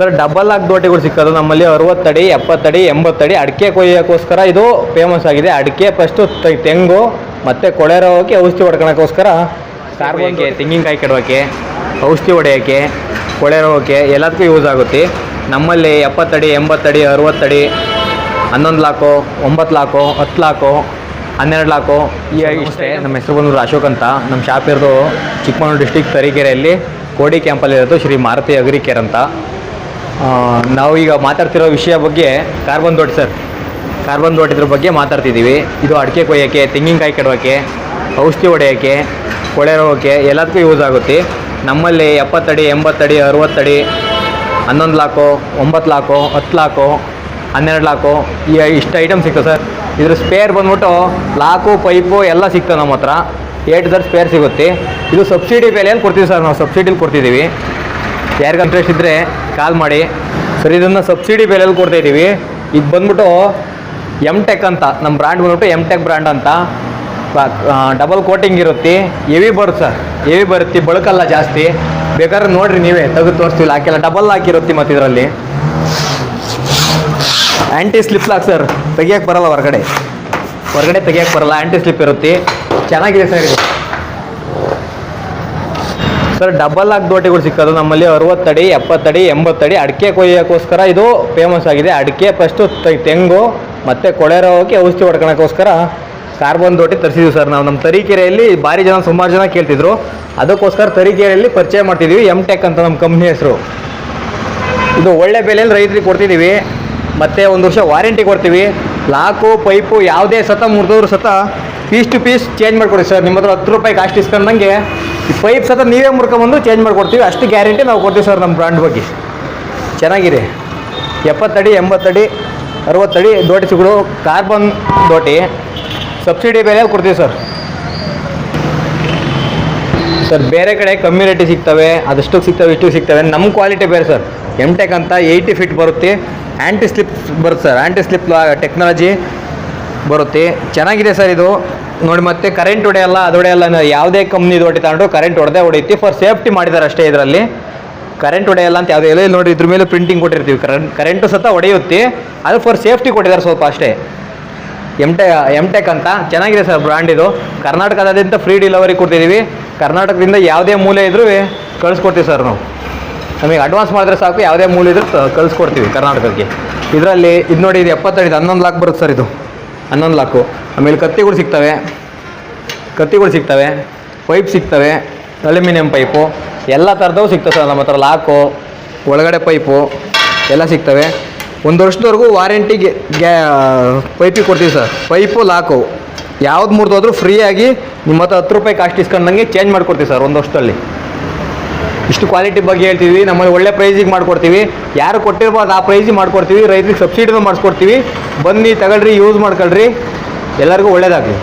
Sir double ಆಗಿ ದೋಟಿಗಳು ಸಿಕ್ಕೋದು. ನಮ್ಮಲ್ಲಿ ಅರವತ್ತಡಿ ಎಪ್ಪತ್ತಡಿ ಎಂಬತ್ತಡಿ ಅಡಿಕೆ ಕೊಯ್ಯೋಕ್ಕೋಸ್ಕರ ಇದು ಫೇಮಸ್ ಆಗಿದೆ. ಅಡಿಕೆ ಫಸ್ಟು ತೆಂಗು ಮತ್ತು ಕೊಳೆ ರೋಗಕ್ಕೆ ಔಷಧಿ ಹೊಡ್ಕೊಳಕ್ಕೋಸ್ಕರ ಕಾರ್ಬನ್ಗೆ ತೆಂಗಿನಕಾಯಿ ಕೆಡೋಕ್ಕೆ ಔಷಧಿ ಹೊಡೆಯೋಕ್ಕೆ ಕೊಳೆ ರೋಗಕ್ಕೆ ಎಲ್ಲದಕ್ಕೂ ಯೂಸ್ ಆಗುತ್ತೆ. ನಮ್ಮಲ್ಲಿ ಎಪ್ಪತ್ತಡಿ ಎಂಬತ್ತಡಿ ಅರವತ್ತಡಿ ಹನ್ನೊಂದು ಲಾಕು ಒಂಬತ್ತು ಲಾಕು ಹತ್ತು ಲಾಕು ಹನ್ನೆರಡು ಲಾಕು ಈ ಇಷ್ಟೇ. ನಮ್ಮ ಹೆಸರು ಬಂದರು ಅಶೋಕ್ ಅಂತ. ನಮ್ಮ ಶಾಪ್ ಇರೋದು ಚಿಕ್ಕಮಗಳೂರು ಡಿಸ್ಟಿಕ್ ತರೀಕೆರೆಯಲ್ಲಿ ಕೋಡಿ ಕ್ಯಾಂಪಲ್ಲಿರೋದು ಶ್ರೀ ಮಾರುತಿ ಅಗ್ರಿಕೇರ್ ಅಂತ. ಆ, ನಾವು ಈಗ ಮಾತಾಡ್ತಿರೋ ವಿಷಯ ಬಗ್ಗೆ ಕಾರ್ಬನ್ ತೋಟ ಸರ್. ಕಾರ್ಬನ್ ತೋಟದ್ರ ಬಗ್ಗೆ ಮಾತಾಡ್ತಿದ್ದೀವಿ. ಇದು ಅಡಿಕೆ ಕೊಯ್ಯೋಕ್ಕೆ ತೆಂಗಿನಕಾಯಿ ಕೆಡೋಕ್ಕೆ ಔಷಧಿ ಹೊಡೆಯೋಕ್ಕೆ ಕೊಳೆ ರೋಗಕ್ಕೆ ಎಲ್ಲದಕ್ಕೂ ಯೂಸ್ ಆಗುತ್ತೆ. ನಮ್ಮಲ್ಲಿ ಎಪ್ಪತ್ತಡಿ ಎಂಬತ್ತಡಿ ಅರುವತ್ತಡಿ ಹನ್ನೊಂದು ಲಾಕು ಒಂಬತ್ತು ಲಾಕು ಹತ್ತು ಲಾಕು ಹನ್ನೆರಡು ಲಾಕು ಈ ಇಷ್ಟು ಐಟಮ್ ಸಿಗ್ತದೆ ಸರ್. ಇದ್ರ ಸ್ಪೇರ್ ಬಂದ್ಬಿಟ್ಟು ಲಾಕು ಪೈಪು ಎಲ್ಲ ಸಿಗ್ತವೆ ನಮ್ಮ ಹತ್ರ. ಏಟ್ ದರ್ ಸ್ಪೇರ್ ಸಿಗುತ್ತೆ. ಇದು ಸಬ್ಸಿಡಿ ಬೆಲೆಯಲ್ಲಿ ಕೊಡ್ತೀವಿ ಸರ್ ನಾವು ಸಬ್ಸಿಡಿಲಿ ಕೊಡ್ತಿದ್ದೀವಿ. ಯಾರಿಗೆ ಇಂಟ್ರೆಸ್ಟ್ ಇದ್ದರೆ ಕಾಲ್ ಮಾಡಿ. ಸರ್, ಇದನ್ನು ಸಬ್ಸಿಡಿ ಬೆಲೆಯಲ್ಲಿ ಕೊಡ್ತಾ ಇದ್ದೀವಿ. ಇದು ಬಂದ್ಬಿಟ್ಟು ಎಂ ಟೆಕ್ ಅಂತ ನಮ್ಮ ಬ್ರ್ಯಾಂಡ್ ಬಂದ್ಬಿಟ್ಟು ಎಂ ಟೆಕ್ ಬ್ರ್ಯಾಂಡ್ ಅಂತ ಡಬಲ್ ಕೋಟಿಂಗ್ ಇರುತ್ತೆ. ಎವಿ ಬರುತ್ತೆ ಸರ್. ಎವಿ ಬರುತ್ತೆ, ಬಳಕಲ್ಲ ಜಾಸ್ತಿ. ಬೇಕಾದ್ರೆ ನೋಡ್ರಿ ನೀವೇ, ತೆಗೆದು ತೋರಿಸ್ತೀವಿ. ಹಾಕಿಲ್ಲ ಡಬಲ್ ಹಾಕಿರುತ್ತೆ ಮತ್ತು ಇದರಲ್ಲಿ. ಆ್ಯಂಟಿ ಸ್ಲಿಪ್ ಲಾಕ್ ಸರ್ ತೆಗಿಯಕ್ಕೆ ಬರಲ್ಲ ಹೊರಗಡೆ. ಹೊರಗಡೆ ತೆಗಿಯಕ್ಕೆ ಬರಲ್ಲ ಆ್ಯಂಟಿ ಸ್ಲಿಪ್ ಇರುತ್ತೆ. ಚೆನ್ನಾಗಿದೆ ಸರ್ ಇದು. ಸರ್ ಡಬಲ್ ಆಗಿ ದೋಟಿಗಳು ಸಿಕ್ಕೋದು. ನಮ್ಮಲ್ಲಿ ಅರವತ್ತಡಿ ಎಪ್ಪತ್ತಡಿ ಎಂಬತ್ತಡಿ ಅಡಿಕೆ ಕೊಯ್ಯೋಕ್ಕೋಸ್ಕರ ಇದು ಫೇಮಸ್ ಆಗಿದೆ. ಅಡಿಕೆ ಫಸ್ಟು ತೆಂಗು ಮತ್ತು ಕೊಳೆ ಹೋಗಿ ಔಷಧಿ ಹೊಡ್ಕೊಳಕ್ಕೋಸ್ಕರ ಕಾರ್ಬನ್ ದೋಟಿ ತರಿಸಿದ್ವಿ ಸರ್ ನಾವು. ನಮ್ಮ ತರೀಕೆರೆಯಲ್ಲಿ ಭಾರಿ ಜನ, ಸುಮಾರು ಜನ ಕೇಳ್ತಿದ್ರು. ಅದಕ್ಕೋಸ್ಕರ ತರೀಕೆರೆಯಲ್ಲಿ ಪರಿಚಯ ಮಾಡ್ತಿದ್ವಿ. ಎಂ ಟೆಕ್ ಅಂತ ನಮ್ಮ ಕಂಪ್ನಿ ಹೆಸರು. ಇದು ಒಳ್ಳೆ ಬೆಲೆಯಲ್ಲಿ ರೈತರಿಗೆ ಕೊಡ್ತಿದ್ದೀವಿ ಮತ್ತು ಒಂದು ವರ್ಷ ವಾರಂಟಿ ಕೊಡ್ತೀವಿ. ಲಾಕು ಪೈಪು ಯಾವುದೇ ಸತ ಮುರಿದವ್ರು ಸತ ಪೀಸ್ ಟು ಪೀಸ್ ಚೇಂಜ್ ಮಾಡಿಕೊಡಿ ಸರ್ ನಿಮ್ಮ ಹತ್ರ ಹತ್ತು ರೂಪಾಯಿ ಕಾಸ್ಟ್ ಇಸ್ಕೊಂಡಂಗೆ ಈ ಪೈಪ್ ಸತ ನೀವೇ ಮುರ್ಕೊಂಬಂದು ಚೇಂಜ್ ಮಾಡಿಕೊಡ್ತೀವಿ. ಅಷ್ಟು ಗ್ಯಾರಂಟಿ ನಾವು ಕೊಡ್ತೀವಿ ಸರ್ ನಮ್ಮ ಬ್ರ್ಯಾಂಡ್ ಬಗ್ಗೆ. ಚೆನ್ನಾಗಿದೆ. ಎಪ್ಪತ್ತಡಿ ಎಂಬತ್ತಡಿ ಅರವತ್ತಡಿ ದೋಟಿ ಸಿಗಡು ಕಾರ್ಬನ್ ದೋಟಿ. ಸಬ್ಸಿಡಿ ಬೆಲೆಯಲ್ಲಿ ಕೊಡ್ತೀವಿ ಸರ್ ಸರ್ ಬೇರೆ ಕಡೆ ಕಮ್ಮಿ ರೇಟಿ ಸಿಗ್ತವೆ ಅದಷ್ಟು ಸಿಗ್ತವೆ ಇಷ್ಟು ಸಿಗ್ತವೆ. ನಮ್ಮ ಕ್ವಾಲಿಟಿ ಬೇರೆ ಸರ್ ಎಂ ಟೆಕ್ ಅಂತ ಏಯ್ಟಿ ಫಿಟ್ ಬರುತ್ತೆ. ಆ್ಯಂಟಿ ಸ್ಲಿಪ್ ಬರುತ್ತೆ ಸರ್ ಆ್ಯಂಟಿ ಸ್ಲಿಪ್ ಟೆಕ್ನಾಲಜಿ ಬರುತ್ತೆ. ಚೆನ್ನಾಗಿದೆ ಸರ್ ಇದು. ನೋಡಿ ಮತ್ತೆ ಕರೆಂಟ್ ಹೊಡೆಯಲ್ಲ ಅದು ಹೊಡೆಯಲ್ಲ ಯಾವುದೇ ಕಂಪ್ನಿ ಹೊಡಿತ ತಗೊಂಡು ಕರೆಂಟ್ ಹೊಡೆದೇ ಹೊಡೆಯುತ್ತೆ. ಫಾರ್ ಸೇಫ್ಟಿ ಮಾಡಿದ್ದಾರೆ ಅಷ್ಟೇ ಇದರಲ್ಲಿ. ಕರೆಂಟ್ ಹೊಡೆಯಲ್ಲ ಅಂತ ಯಾವುದೇ ಇಲ್ಲ ನೋಡಿ ಇದ್ರ ಮೇಲೆ ಪ್ರಿಂಟಿಂಗ್ ಕೊಟ್ಟಿರ್ತೀವಿ. ಕರೆಂಟ್ ಕರೆಂಟು ಸತ ಹೊಡೆಯುತ್ತೆ. ಅದು ಫಾರ್ ಸೇಫ್ಟಿ ಕೊಟ್ಟಿದ್ದಾರೆ ಸ್ವಲ್ಪ ಅಷ್ಟೇ. ಎಂ ಟೆ ಎಂ ಟೆಕ್ ಅಂತ. ಚೆನ್ನಾಗಿದೆ ಸರ್ ಬ್ರ್ಯಾಂಡ್ ಇದು. ಕರ್ನಾಟಕದಾದ್ಯಂತ ಫ್ರೀ ಡೆಲಿವರಿ ಕೊಡ್ತಿದ್ದೀವಿ ಕರ್ನಾಟಕದಿಂದ ಯಾವುದೇ ಮೂಲೆ ಇದ್ರೂ ಕಳಿಸ್ಕೊಡ್ತೀವಿ ಸರ್ ನಾವು. ನಮಗೆ ಅಡ್ವಾನ್ಸ್ ಮಾಡಿದ್ರೆ ಸಾಕು. ಯಾವುದೇ ಮೂಲೆ ಇದ್ರೂ ಕಳಿಸ್ಕೊಡ್ತೀವಿ ಕರ್ನಾಟಕಕ್ಕೆ. ಇದರಲ್ಲಿ ಇದು ನೋಡಿ ಇದು ಎಪ್ಪತ್ತೈದು, ಹನ್ನೊಂದು ಲಾಕ್ ಬರುತ್ತೆ ಸರ್ ಇದು. ಹನ್ನೊಂದು ಲಾಕು. ಆಮೇಲೆ ಕತ್ತಿಗಳು ಸಿಗ್ತವೆ. ಕತ್ತಿಗಳು ಸಿಗ್ತವೆ. ಪೈಪ್ ಸಿಗ್ತವೆ. Aluminium pipe. ಎಲ್ಲ ಥರದವು ಸಿಗ್ತವೆ ಸರ್ ನಮ್ಮ ಹತ್ರ. ಲಾಕು, ಒಳಗಡೆ ಪೈಪು ಎಲ್ಲ ಸಿಗ್ತವೆ. ಒಂದು ವರ್ಷದವರೆಗೂ ವಾರಂಟಿ ಗ್ಯಾ ಪೈಪಿಗೆ ಕೊಡ್ತೀವಿ ಸರ್. ಪೈಪು, ಲಾಕು. ಯಾವ್ದು ಮುರಿದೋದ್ರೂ ಫ್ರೀಯಾಗಿ ನಿಮ್ಮ ಹತ್ರ ಹತ್ತು ರೂಪಾಯಿ ಕಾಸ್ಟ್ ಇಸ್ಕೊಂಡಂಗೆ ಚೇಂಜ್ ಮಾಡಿಕೊಡ್ತೀವಿ ಸರ್ ಒಂದು ವರ್ಷದಲ್ಲಿ. ಇಷ್ಟು ಕ್ವಾಲಿಟಿ ಬಗ್ಗೆ ಹೇಳ್ತೀವಿ, ನಮ್ಮಲ್ಲಿ ಒಳ್ಳೆ ಪ್ರೈಸಿಗೆ ಮಾಡ್ಕೊಡ್ತೀವಿ. ಯಾರು ಕೊಟ್ಟಿರ್ಬೋದು ಆ ಪ್ರೈಸಿಗೆ ಮಾಡ್ಕೊಡ್ತೀವಿ, ರೈತರಿಗೆ ಸಬ್ಸಿಡಿನೂ ಮಾಡಿಸ್ಕೊಡ್ತೀವಿ. ಬನ್ನಿ, ತಗೊಳ್ರಿ ಯೂಸ್ ಮಾಡ್ಕೊಳ್ರಿ. ಎಲ್ಲರಿಗೂ ಒಳ್ಳೇದಾಗಲಿ.